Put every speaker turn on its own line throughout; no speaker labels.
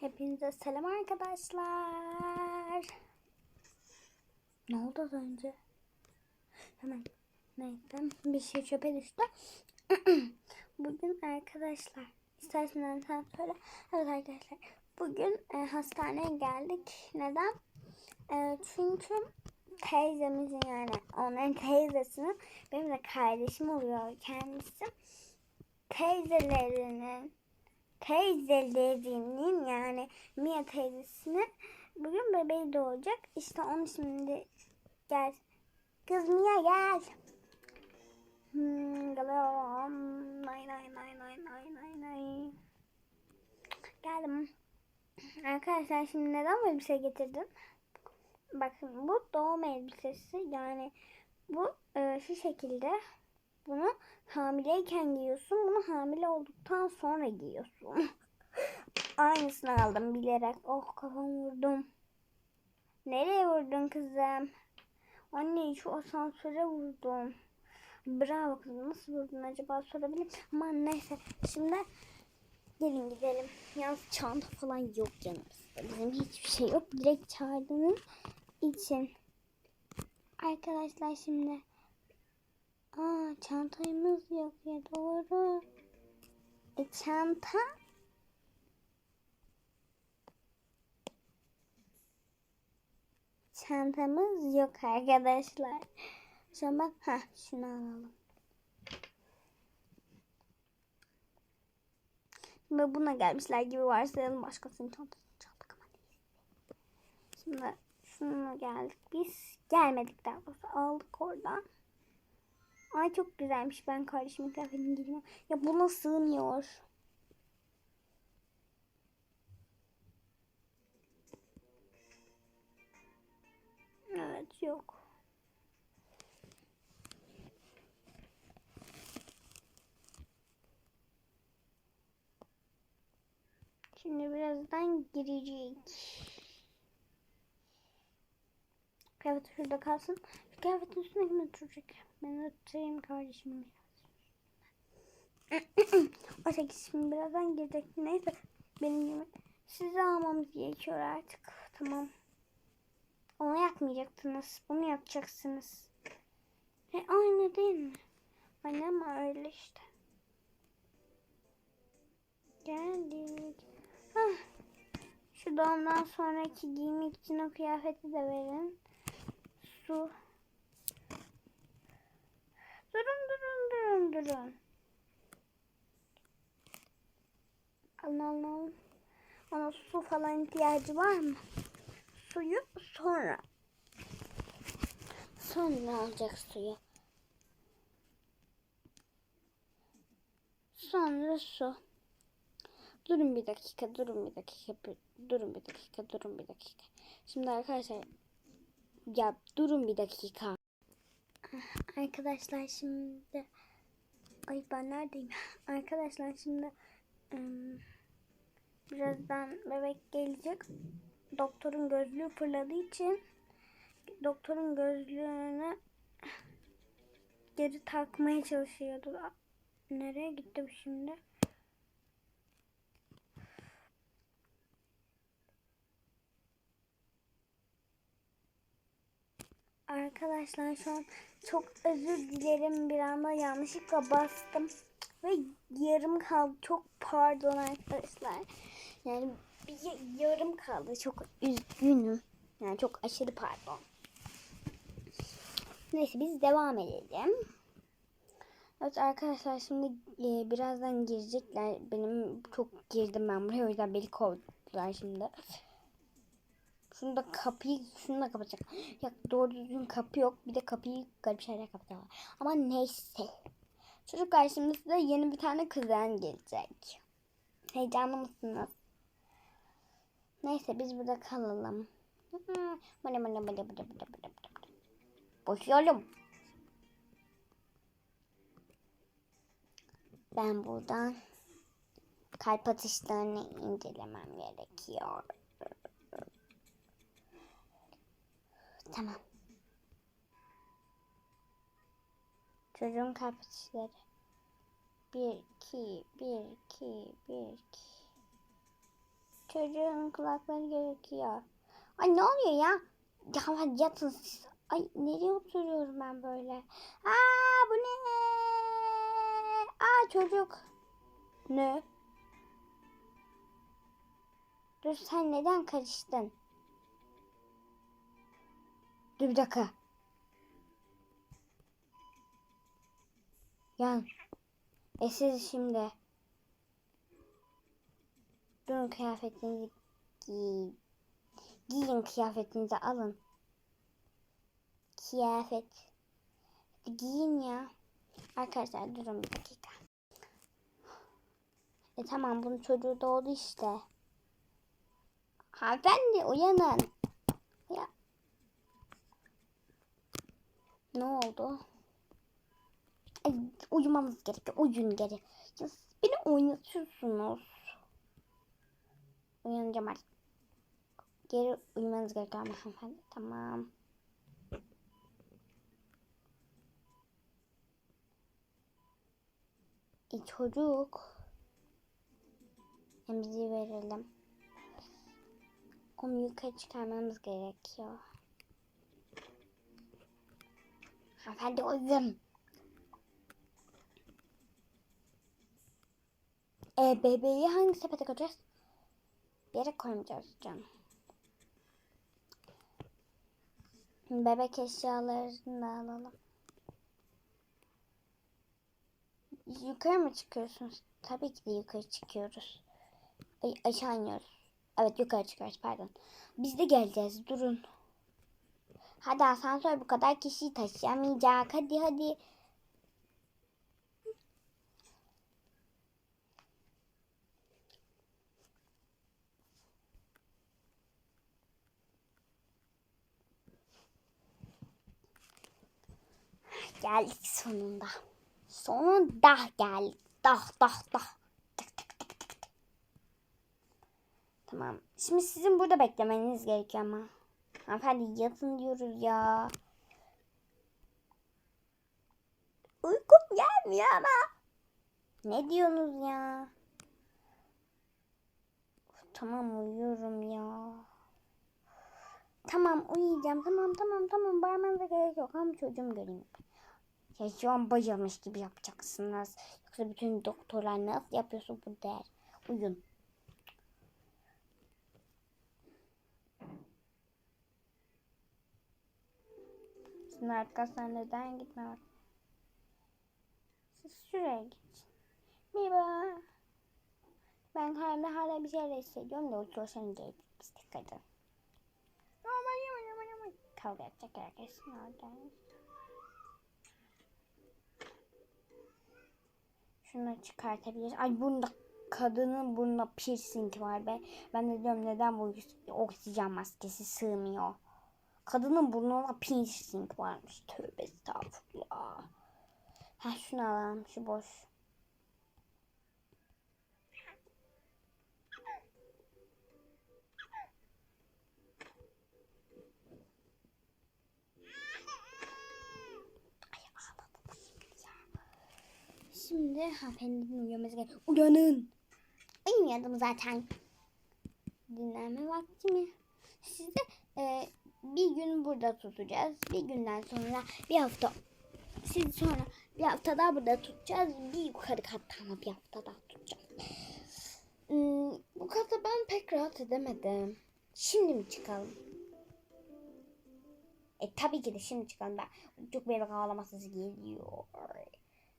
Hepinize selam arkadaşlar. Ne oldu az önce? Hemen neyse bir şey çöpe düştü. bugün arkadaşlar istersen sen söyle. Evet arkadaşlar bugün e, hastaneye geldik. Neden? E, çünkü teyzemizin yani onların teyzesinin benim de kardeşim oluyor kendisi. Teyzelerinin teyzelerinin yani Mia teyzesinin bugün bebeği doğacak. İşte onu şimdi gel. Kız Mia gel. Hmm. Nay nay nay nay nay nay nay. Geldim. Arkadaşlar şimdi neden bir şey getirdim? Bakın bu doğum elbisesi yani bu e, şu şekilde bunu hamileyken giyiyorsun. Bunu hamile olduktan sonra giyiyorsun. Aynısını aldım bilerek. Oh kafam vurdum. Nereye vurdun kızım? Anne şu asansöre vurdum. Bravo kızım. Nasıl vurdun acaba sorabilirim. Aman neyse. Şimdi gelin gidelim. Yalnız çanta falan yok yanımızda. Bizim hiçbir şey yok. Direkt çağırdığınız için. Arkadaşlar şimdi Aa çantamız yok ya doğru. E çanta? Çantamız yok arkadaşlar. Bak ha şunu alalım. Ve buna gelmişler gibi varsayalım başkasının çantasını çaldık ama neyse. Şimdi şunu geldik biz. Gelmedik daha doğrusu aldık oradan. Ay çok güzelmiş. Ben kardeşimin kıyafetini giydim. Ya buna sığmıyor. Evet yok. Şimdi birazdan girecek. Kıyafet şurada kalsın. Kıyafetin üstüne kim oturacak? Ben oturayım kardeşimin O şekilde şimdi birazdan girecek. Neyse benim gibi sizi almamız gerekiyor artık. Tamam. Onu yapmayacaktınız. Bunu yapacaksınız. E aynı değil mi? Aynı ama öyle işte. Geldik. Hah. Şu doğumdan sonraki giymek için o kıyafeti de verin. Su. Durun durun durun durun. Alın alın su falan ihtiyacı var mı? Suyu sonra. Sonra alacak suyu. Sonra su. Durun bir dakika, durun bir dakika, durun bir dakika, durun bir dakika. Şimdi arkadaşlar, ya durun bir dakika. Arkadaşlar şimdi, ay ben neredeyim? Arkadaşlar şimdi birazdan bebek gelecek. Doktorun gözlüğü fırladığı için doktorun gözlüğünü geri takmaya çalışıyordu. Nereye gitti bu şimdi? Arkadaşlar şu an çok özür dilerim bir anda yanlışlıkla bastım ve yarım kaldı. Çok pardon arkadaşlar. Yani bir yarım kaldı. Çok üzgünüm. Yani çok aşırı pardon. Neyse biz devam edelim. Evet arkadaşlar şimdi e, birazdan girecekler. Benim çok girdim ben buraya o yüzden beni kovdular şimdi. Şunu da kapıyı şunu da kapatacak. Ya doğru düzgün kapı yok. Bir de kapıyı garip şeyler kapatıyorlar. Ama neyse. Çocuklar şimdi size yeni bir tane kuzen gelecek. Heyecanlı mısınız? Neyse biz burada kalalım. Bana bana bana bana bana bana. Boşayalım. Ben buradan kalp atışlarını incelemem gerekiyor. Tamam. Çocuğun atışları. Bir, iki, bir, iki, bir, iki. Çocuğun kulakları gerekiyor. Ay ne oluyor ya? Ya hadi yatın siz. Ay nereye oturuyorum ben böyle? Aa bu ne? Aa çocuk. Ne? Dur sen neden karıştın? Dur bir dakika. Yan. E siz şimdi. Durun kıyafetinizi giy. Giyin kıyafetinizi alın. Kıyafet. Giyin ya. Arkadaşlar durun bir dakika. E tamam bunun çocuğu doğdu işte. Hanımefendi uyanın. Ya. Ne oldu? Ay, uyumamız gerekiyor. Uyun geri. Ya, beni oynatıyorsunuz. Uyanacağım artık. Geri uyumanız gerekiyor ama hanımefendi. Tamam. E, çocuk. Emziği verelim. Onu yukarı çıkarmamız gerekiyor. Hanımefendi uyuyun. E, bebeği hangi sepete koyacağız? Bir yere koymayacağız canım. Bebek eşyalarını da alalım. Yukarı mı çıkıyorsunuz? Tabii ki de yukarı çıkıyoruz. Ay, aşağı iniyoruz. Evet yukarı çıkıyoruz pardon. Biz de geleceğiz durun. Hadi asansör bu kadar kişiyi taşıyamayacak. Hadi hadi. Geldik sonunda. Sonunda geldik. Dah dah dah. Tamam. Şimdi sizin burada beklemeniz gerekiyor ama. Hanımefendi yatın diyoruz ya. Uykum gelmiyor ama. Ne diyorsunuz ya? Tamam uyuyorum ya. Tamam uyuyacağım. Tamam tamam tamam. Bağırmanıza gerek yok. Ama çocuğum göreyim. Ya şu an bayılmış gibi yapacaksınız. Yoksa bütün doktorlar nasıl yapıyorsun bu der. Uyun. Sizin arkadaşlar neden gitme Siz şuraya git. Merhaba. Ben kalbimde hala bir şeyler hissediyorum da o çalışınca biz dikkat edin. Kavga edecek herkes orada. Şunu çıkartabiliriz. Ay bunda kadının burnunda piercing var be. Ben de diyorum neden bu oksijen maskesi sığmıyor. Kadının burnuna piercing varmış. Tövbe estağfurullah. Ha şunu alalım. Şu boş. Şimdi hanımefendinin uyuması gerekiyor. Uyanın. Uyumuyordum zaten. Dinlenme vakti mi? Sizi e, bir gün burada tutacağız. Bir günden sonra bir hafta sizi sonra bir hafta daha burada tutacağız. Bir yukarı katta ama bir hafta daha tutacağız. Hmm, bu katta ben pek rahat edemedim. Şimdi mi çıkalım? E tabii ki de şimdi çıkalım. Ben çok bebek ağlaması geliyor.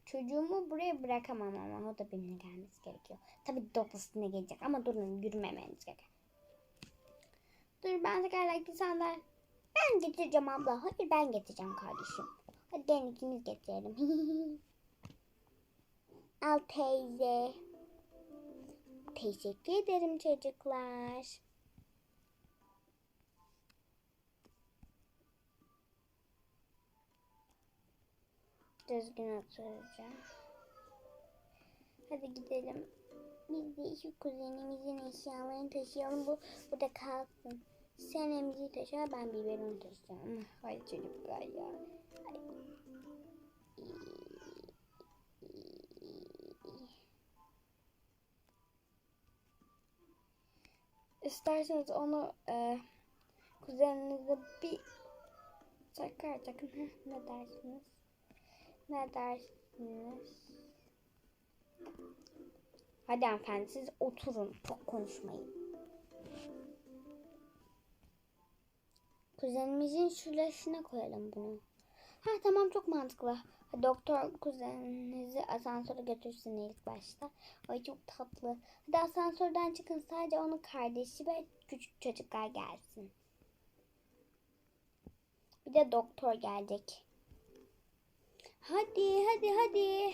Çocuğumu buraya bırakamam ama o da benimle gelmesi gerekiyor. Tabii doklasına gelecek ama durun yürümemeniz gerekiyor. Dur ben tekerlekli sandalye. Ben getireceğim abla. Hayır ben getireceğim kardeşim. Hadi gelin ikimiz getirelim. Al teyze. Teşekkür ederim çocuklar. Düzgün oturacağım. Hadi gidelim. Biz de şu kuzenimizin eşyalarını taşıyalım. Bu burada kalsın. Sen emziği taşı, ben biberimi taşıyacağım. Hadi çocuklar ya. Ay. isterseniz onu e, kuzeninize bir takar takın. Ne dersiniz? Ne dersiniz? Hadi hanımefendi siz oturun. Çok konuşmayın. Kuzenimizin şurasına koyalım bunu. Ha tamam çok mantıklı. Doktor kuzeninizi asansöre götürsün ilk başta. Ay çok tatlı. Hadi asansörden çıkın sadece onun kardeşi ve küçük çocuklar gelsin. Bir de doktor gelecek. Hadi hadi hadi.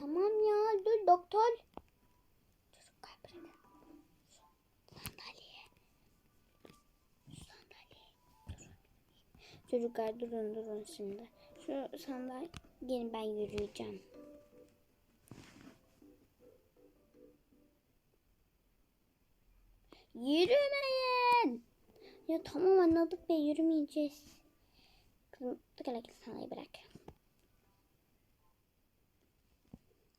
Tamam ya dur doktor. Çocuklar bırakın. Sandalye. Sandalye. Durun. Çocuklar durun durun şimdi. Şu sandalye gelin ben yürüyeceğim. Yürümeyin. Ya tamam anladık be yürümeyeceğiz. Kızım tekerlekli sandalyeyi bırak.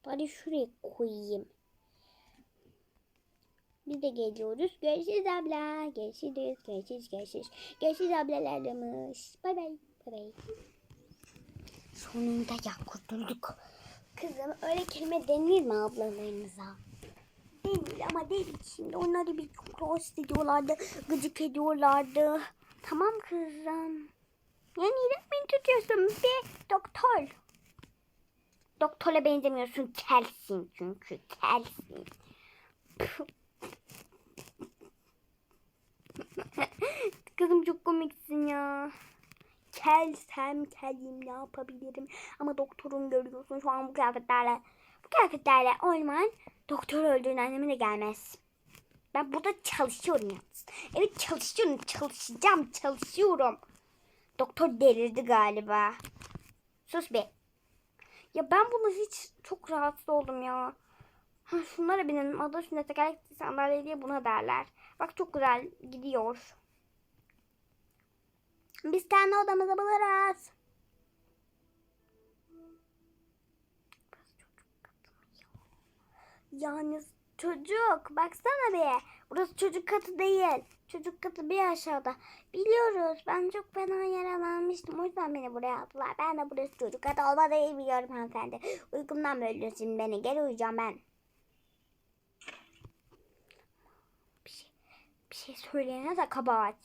Bari şuraya koyayım. Biz de geliyoruz. Görüşürüz abla. Görüşürüz. Görüşürüz. Görüşürüz. Görüşürüz ablalarımız. Bay bay. Bay bay. Sonunda ya kurtulduk. Kızım öyle kelime denir mi ablalarınıza? Denir ama değil şimdi. Onları bir rahatsız ediyorlardı. Gıcık ediyorlardı. Tamam kızım. Ya neden beni tutuyorsun be doktor? Doktora benzemiyorsun. Kelsin çünkü. Kelsin. Kızım çok komiksin ya. Kelsem kelim ne yapabilirim? Ama doktorun görüyorsun şu an bu kıyafetlerle. Bu kıyafetlerle olman doktor öldüğün anneme de gelmez. Ben burada çalışıyorum yalnız. Evet çalışıyorum. Çalışacağım. Çalışıyorum. Doktor delirdi galiba. Sus be. Ya ben bunu hiç çok rahatsız oldum ya. Ha, şunlara binin. Adı üstünde tekerlekli sandalye diye buna derler. Bak çok güzel gidiyor. Biz kendi odamızı buluruz. Yani çocuk baksana be. Burası çocuk katı değil. Çocuk katı bir aşağıda. Biliyoruz. Ben çok fena yaralanmıştım. O yüzden beni buraya attılar. Ben de burası çocuk katı olmadığını biliyorum hanımefendi. Uykumdan bölüyorsun beni. Gel uyuyacağım ben. Bir şey, bir şey söyleyene de kabahat.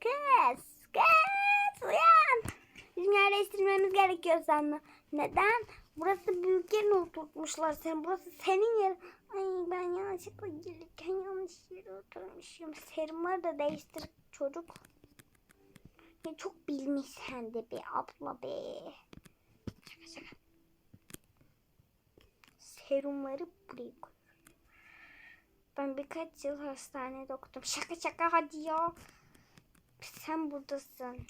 Kız, kız uyan. Bizim yer değiştirmemiz gerekiyor sana. Neden? Burası büyük yerine oturtmuşlar seni. Burası senin yer. Ay ben yanlışlıkla gelirken yanlış yere oturmuşum. Serumları da değiştir çocuk. Ya çok bilmiş sen de be abla be. Şaka şaka. Serumları buraya koy. Ben birkaç yıl hastanede okudum. Şaka şaka hadi ya. Sen buradasın.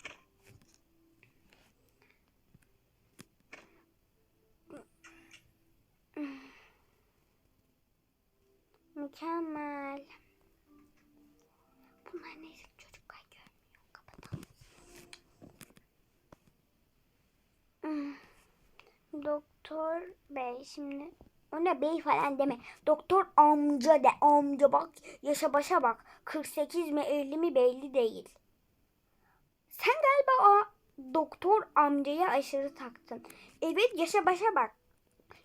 Mükemmel. Bunlar neyse çocuklar görmüyor. Kapatalım. Hmm. Doktor bey şimdi o ne bey falan deme. Doktor amca de amca bak yaşa başa bak. 48 mi 50 mi belli değil. Sen galiba o doktor amcaya aşırı taktın. Evet yaşa başa bak.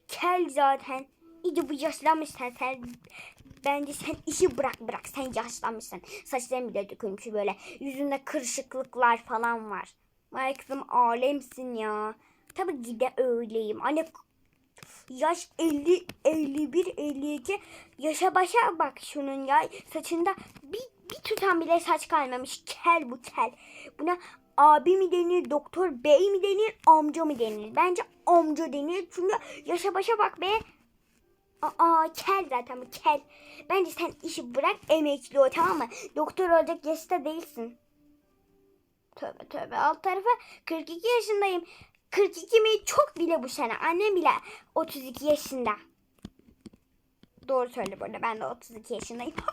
Kel zaten. İyice bu yaşlanmışsın sen. Bence sen işi bırak bırak. Sen yaşlanmışsın. Saçların bile dökülmüş böyle. Yüzünde kırışıklıklar falan var. Ay kızım alemsin ya. Tabii ki de öyleyim. Anne yaş 50, 51, 52. Yaşa başa bak şunun ya. Saçında bir, bir tutam bile saç kalmamış. Kel bu kel. Buna abi mi denir, doktor bey mi denir, amca mı denir? Bence amca denir. Çünkü yaşa başa bak be. Aa kel zaten bu kel. Bence sen işi bırak emekli ol tamam mı? Doktor olacak yaşta değilsin. Tövbe tövbe alt tarafa 42 yaşındayım. 42 mi çok bile bu sene. Annem bile 32 yaşında. Doğru söyle bu arada ben de 32 yaşındayım.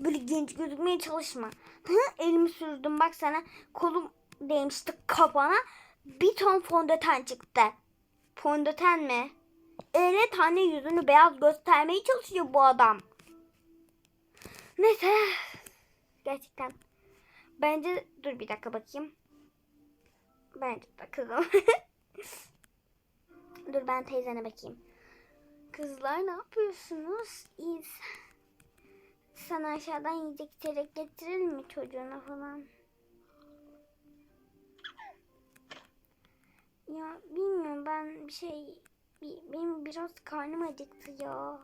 Böyle genç gözükmeye çalışma. Elimi sürdüm bak sana kolum değmişti kafana. Bir ton fondöten çıktı. Fondöten mi? 50 tane yüzünü beyaz göstermeye çalışıyor bu adam. Neyse. Gerçekten. Bence dur bir dakika bakayım. Bence kızım. dur ben teyzene bakayım. Kızlar ne yapıyorsunuz? İyiyiz. Sana aşağıdan yiyecek içecek getirelim mi çocuğuna falan? Ya bilmiyorum ben bir şey benim biraz karnım acıktı ya.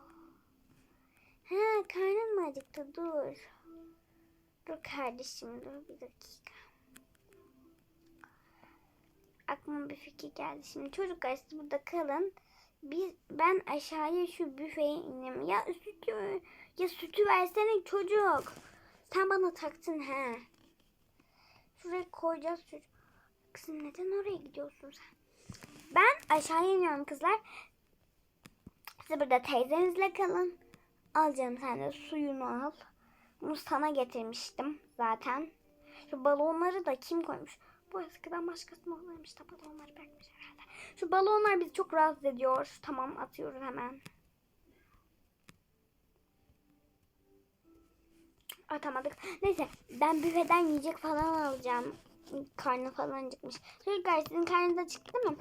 Ha karnım mı acıktı dur. Dur kardeşim dur bir dakika. Aklıma bir fikir geldi şimdi. Çocuklar siz burada kalın. Biz, ben aşağıya şu büfeye ineyim. Ya sütü, ya sütü versene çocuk. Sen bana taktın he. Şuraya koyacağız çocuk. Kızım neden oraya gidiyorsun sen? Ben aşağıya iniyorum kızlar. Siz burada teyzenizle kalın. Al canım sen de suyunu al. Bunu sana getirmiştim zaten. Şu balonları da kim koymuş? Bu eskiden başkasının olaymış da balonları bırakmış herhalde. Şu balonlar bizi çok rahatsız ediyor. Tamam atıyoruz hemen. Atamadık. Neyse ben büfeden yiyecek falan alacağım. Karnı falan acıkmış. Çocuklar sizin karnınız acıktı mı?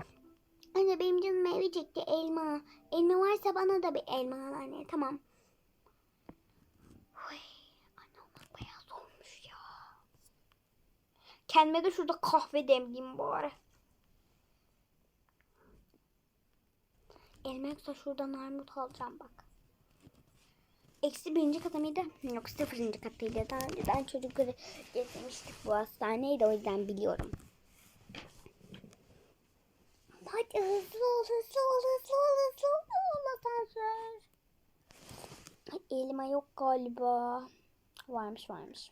Anne benim canım meyve çekti elma. Elma varsa bana da bir elma al anne. Tamam. Huy, anne olmak bayağı zormuş ya. Kendime de şurada kahve demleyeyim bari. Elma yoksa şuradan armut alacağım bak. Eksi birinci katı mıydı? Yok sıfırıncı katıydı. Daha önceden çocukları getirmiştik bu hastaneydi o yüzden biliyorum. Hadi hızlı ol, hızlı ol, hızlı ol, hızlı ol. Ay, elma yok galiba. Varmış varmış.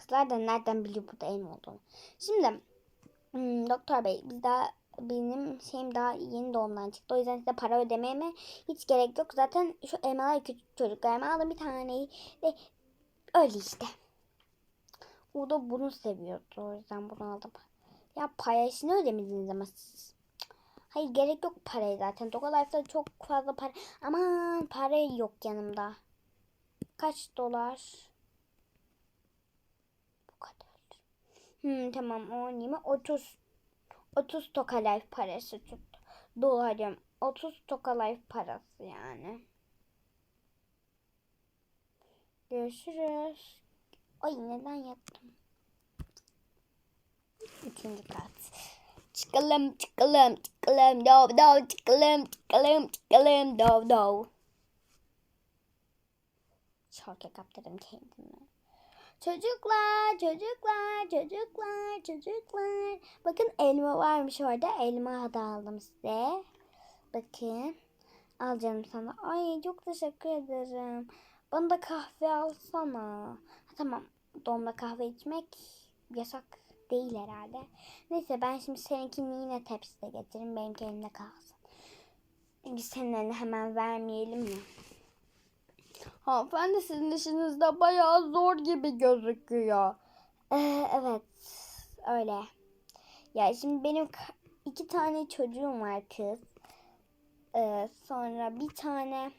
Kızlar da nereden biliyor burada elma olduğunu. Şimdi hmm, doktor bey biz daha benim şeyim daha yeni doğumdan çıktı. O yüzden size para ödememe hiç gerek yok. Zaten şu elmalar küçük çocuklarıma alın bir taneyi ve öyle işte. O da bunu seviyordu. O yüzden bunu aldım. Ya parasını ödemediniz ama siz. Hayır gerek yok paraya zaten. Tokalarsa çok fazla para. Aman para yok yanımda. Kaç dolar? Bu kadar. Hmm, tamam o neyimi? 30 30 Toka Life parası tuttu. Dolarım. 30 Toka Life parası yani. Görüşürüz. Ay neden yattım? Üçüncü kat. Çıkalım çıkalım çıkalım dov dov çıkalım çıkalım çıkalım dov dov. Şarkı kaptırdım kendime. Çocuklar, çocuklar, çocuklar, çocuklar. Bakın elma varmış orada. Elma da aldım size. Bakın. Al canım sana. Ay çok teşekkür ederim. Bana da kahve alsana. Ha, tamam. Doğumda kahve içmek yasak değil herhalde. Neyse ben şimdi seninkini yine tepside getireyim. Benimki elimde kalsın. Çünkü senin hemen vermeyelim mi? Hanımefendi sizin işiniz de bayağı zor gibi gözüküyor. Ee, evet öyle. Ya şimdi benim iki tane çocuğum var kız. Ee, sonra bir tane,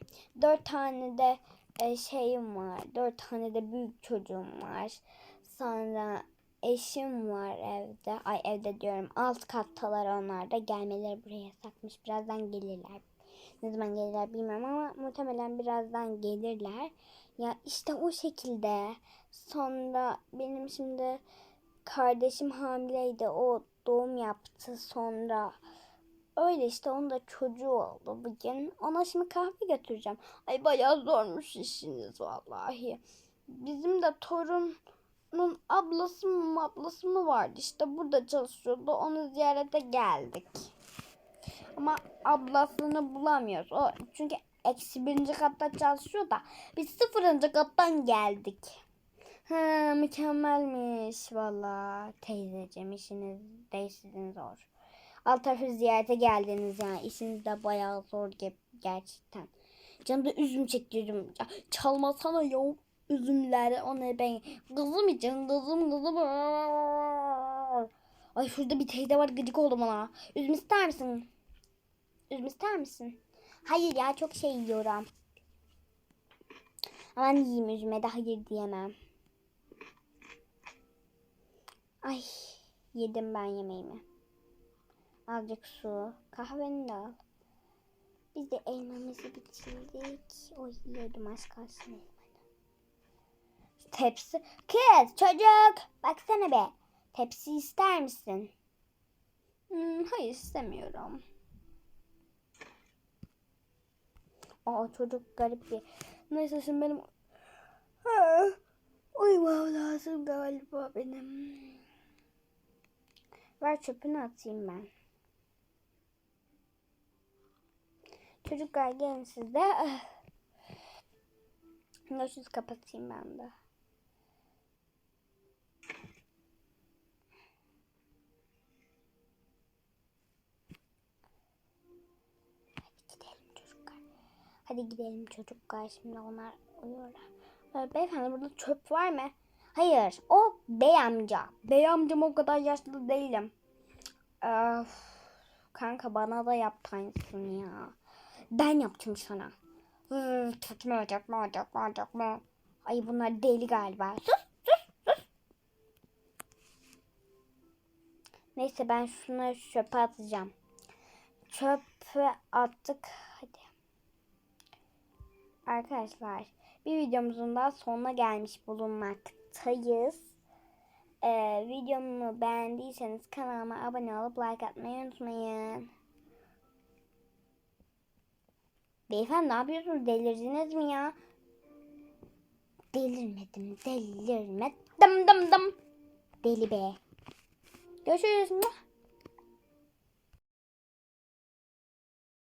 dört tane de e, şeyim var. Dört tane de büyük çocuğum var. Sonra eşim var evde. Ay evde diyorum. Alt kattalar onlar da. Gelmeleri buraya yasakmış. Birazdan gelirler. Ne zaman gelirler bilmiyorum ama muhtemelen birazdan gelirler. Ya işte o şekilde. Sonra benim şimdi kardeşim hamileydi. O doğum yaptı sonra. Öyle işte onun da çocuğu oldu bugün. Ona şimdi kahve götüreceğim. Ay bayağı zormuş işiniz vallahi. Bizim de torunun ablası mı ablası mı vardı işte burada çalışıyordu. Onu ziyarete geldik. Ama ablasını bulamıyoruz. O çünkü eksi birinci katta çalışıyor da biz sıfırıncı kattan geldik. Ha, mükemmelmiş valla teyzeciğim işiniz de sizin zor. Alt ziyarete geldiniz yani işiniz de bayağı zor ge- gerçekten. Canım da üzüm çekiyorum. Ya, çalmasana ya üzümleri onları ben kızım için kızım kızım. Ay şurada bir teyze var gıcık oldu bana. Üzüm ister misin? Üzüm ister misin? Hayır ya çok şey yiyorum. Aman yiyeyim üzüme de hayır diyemem. Ay yedim ben yemeğimi. Azıcık su. Kahveni de al. Biz de elmamızı bitirdik. Oy yedim az kalsın elmanı. Tepsi. Kız çocuk. Baksana be. Tepsi ister misin? Hmm, hayır istemiyorum. Aa çocuk garip bir. Neyse şimdi benim Ha, uyumam lazım galiba benim. Ver çöpünü atayım ben. Çocuklar gelin siz de. Ah. Görüşürüz kapatayım ben de. Hadi gidelim çocuklar. Şimdi onlar uyuyorlar. Ee, Beyefendi burada çöp var mı? Hayır. O bey amca. Bey amcam o kadar yaşlı değilim. Öf, kanka bana da yap aynısını ya. Ben yaptım sana. Mı olacak mı olacak mı? Ay bunlar deli galiba. Sus sus sus. Neyse ben şunları çöpe atacağım. Çöpe attık. Arkadaşlar bir videomuzun daha sonuna gelmiş bulunmaktayız. Ee, videomu beğendiyseniz kanalıma abone olup like atmayı unutmayın. Beyefendi ne yapıyorsunuz? Delirdiniz mi ya? Delirmedim, delirmedim. Dım dım dım. Deli be. Görüşürüz.